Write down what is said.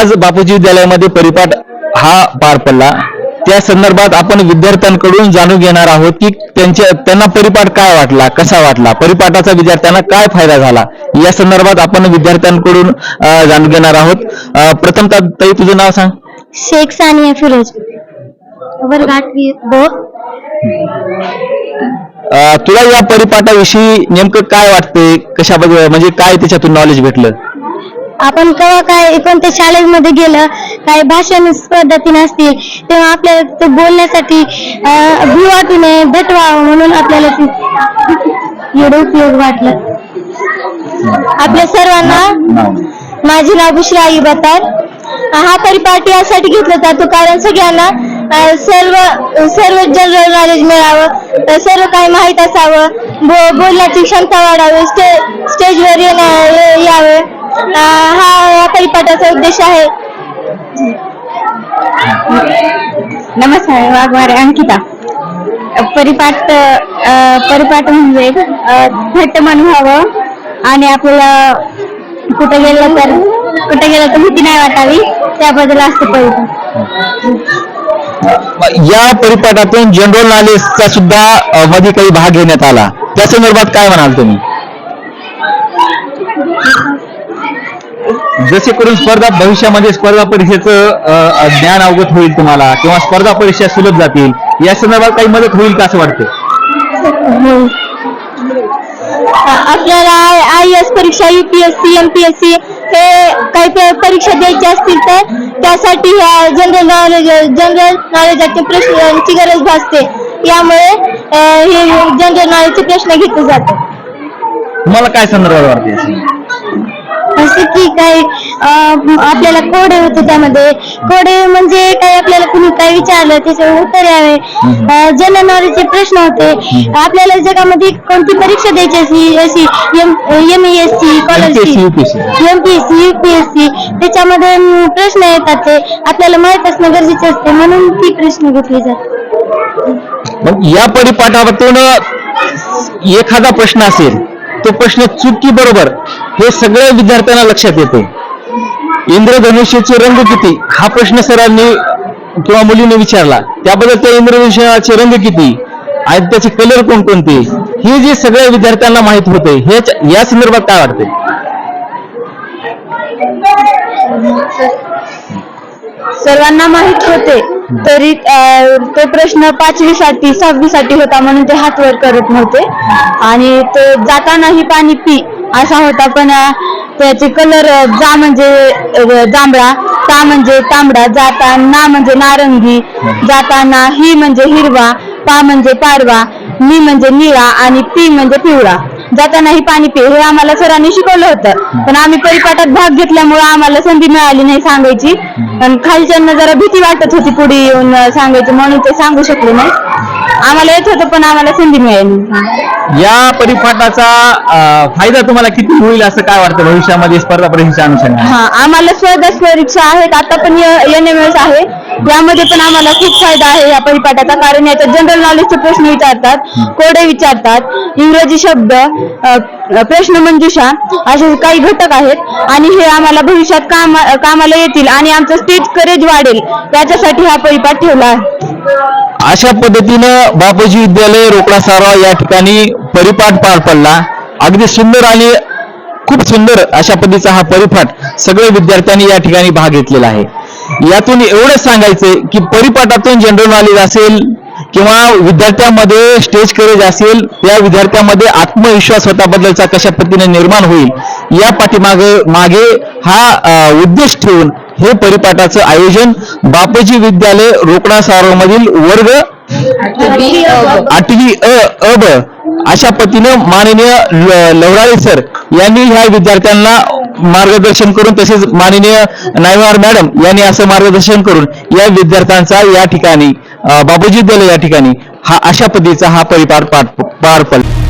आज बापूजी विद्यालयामध्ये परिपाठ हा पार पडला. त्या संदर्भात आपण विद्यार्थ्यांकडून जाणून घेणार आहोत की त्यांच्या त्यांना परिपाठ काय वाटला कसा वाटला? परिपाठाचा विद्यार्थ्यांना काय फायदा झाला? या संदर्भात आपण विद्यार्थ्यांकडून जाणून घेणार आहोत. अ, प्रथमतः ताई तुझं नाव सांग. शेख सानिया फिरोज. वर्ग आठवी ब. अ, तुला या परिपाठाविषयी नेमकं काय वाटते? कशाबद्दल म्हणजे काय त्याच्यातून नॉलेज भेटलं? आपण केव्हा काय कोणत्या शाळेमध्ये गेलं काय भाषण स्पर्धा तीन असतील तेव्हा आपल्याला ते बोलण्यासाठी अं, भी वाटू नये भेटवावं म्हणून आपल्याला ती एवढं उपयोग वाटलं. आपल्या सर्वांना माझे नाव बुश्रा आई बतार हा परिपाठ यासाठी घेतला जातो कारण सगळ्यांना सर्व सर्व जनरल नॉलेज मिळावं तर सर्व काही माहीत असावं. बो बोलण्याची क्षमता वाढावी स्टे स्टेजवर येण्या यावं. हा या परिपाठाचा उद्देश आहे. नमस्कार वाघमारे अंकिता. परिपाठ परिपाठ म्हणजे थट्ट मन व्हावं आणि आपल्याला कुठे गेलं तर कुठे गेलं तर भीती नाही वाटावी त्याबद्दल असतं परिपाठ या परिपाठातून जनरल नॉलेजचा सुद्धा मध्ये काही भाग घेण्यात आला. त्या संदर्भात काय म्हणाल तुम्ही? जसे करून स्पर्धा भविष्यामध्ये स्पर्धा परीक्षेचं ज्ञान अवगत होईल तुम्हाला किंवा स्पर्धा परीक्षा सुलभ जातील या संदर्भात काही मदत होईल का असं वाटतं आपल्याला आय एस परीक्षा युपीएससी एमपीएससी हे काही परीक्षा द्यायची असतील तर त्यासाठी ह्या जनरल नॉलेज जनरल नॉलेजचे प्रश्नांची गरज भासते. यामुळे हे जनरल नॉलेजचे प्रश्न घेतले जातात. तुम्हाला काय संदर्भात वाटते की अं, आपल्याला कोडे होते त्यामध्ये. कोडे म्हणजे काही आपल्याला कुणी काही विचारलं त्याचे उत्तर यावे. जनरल नॉलेजचे प्रश्न होते. आपल्याला जगामध्ये कोणती परीक्षा द्यायची अशी अशी M S C scholarship. UPSC MPSC त्याच्यामध्ये प्रश्न येतात ते. आपल्याला माहीत असणं गरजेचं असते म्हणून ती प्रश्न घेतली मग या परिपाठातून एखादा प्रश्न असेल तो प्रश्न चुकी बरोबर हे सगळ्या विद्यार्थ्यांना लक्षात येते. इंद्रधनुष्याचे रंग किती? हा प्रश्न सरांनी किंवा मुलीने विचारला. त्याबद्दल त्या इंद्रधनुष्याचे रंग किती? आणि त्याचे कलर कोणकोणते? हे जे सगळ्या विद्यार्थ्यांना माहीत होते हे या संदर्भात काय वाटते? सर्वांना माहीत होते. तरी अं, तो प्रश्न पाचवी साठी सहावी साठी होता म्हणून ते हात वर करत नव्हते. आणि तो जातानाही पाणी पी असा होता पण त्याचे कलर जा म्हणजे जांभळा ता म्हणजे तांबडा जाता ना म्हणजे नारंगी जाताना ही म्हणजे हिरवा पा म्हणजे पारवा मी म्हणजे निळा आणि पी म्हणजे पिवळा. जातानाही पाणी पे हे आम्हाला सरांनी शिकवलं होतं. पण आम्ही परिपाठात भाग घेतल्यामुळे आम्हाला संधी मिळाली नाही सांगायची. पण खालच्यांना जरा भीती वाटत होती पुढे येऊन सांगायची म्हणून ते सांगू शकलो नाही. आम्हाला येत होतं पण आम्हाला संधी मिळाली. या परिपाठाचा फायदा तुम्हाला किती होईल असं काय वाटतं? भविष्यामध्ये स्पर्धा परीक्षेच्या अनुषंगाने? हा आम्हाला स्पर्धा परीक्षा आहेत. आता पण एन एम एस आहे. त्यामध्ये पण आम्हाला खूप फायदा आहे या परिपाठाचा कारण याच्यात जनरल नॉलेजचे प्रश्न विचारतात कोडे विचारतात इंग्रजी शब्द प्रश्न मंजुषा असे काही घटक आहेत. आणि हे आम्हाला भविष्यात काम कामाला येतील आणि आमचं स्टेज करेज वाढेल याच्यासाठी हा परिपाठ ठेवला आहे. अशा पद्धतीनं बापूजी विद्यालय रोकडा सारवा या ठिकाणी परिपाठ पार पडला. अगदी सुंदर आणि खूप सुंदर अशा पद्धतीचा हा परिपाठ सगळे विद्यार्थ्यांनी या ठिकाणी भाग घेतलेला आहे. यातून एवढंच सांगायचंय की परिपाठातून जनरल नॉलेज असेल किंवा विद्यार्थ्यांमध्ये स्टेज करेज असेल त्या विद्यार्थ्यांमध्ये आत्मविश्वास स्वतःबद्दलचा कशा पद्धतीने निर्माण होईल या पाठीमागे मागे हा उद्देश ठेवून हे परिपाठाचं आयोजन बापूजी विद्यालय रोकडा मधील वर्ग आठवी अ अशा पद्धतीनं माननीय ल- लवराळे सर यांनी ह्या विद्यार्थ्यांना मार्गदर्शन करून तसेच माननीय नायवार मॅडम यांनी असं मार्गदर्शन करून या विद्यार्थ्यांचा या ठिकाणी बाबूजी दल या ठिकाणी हा अशा पद्धतीचा हा परिपाठ पार पार पडला.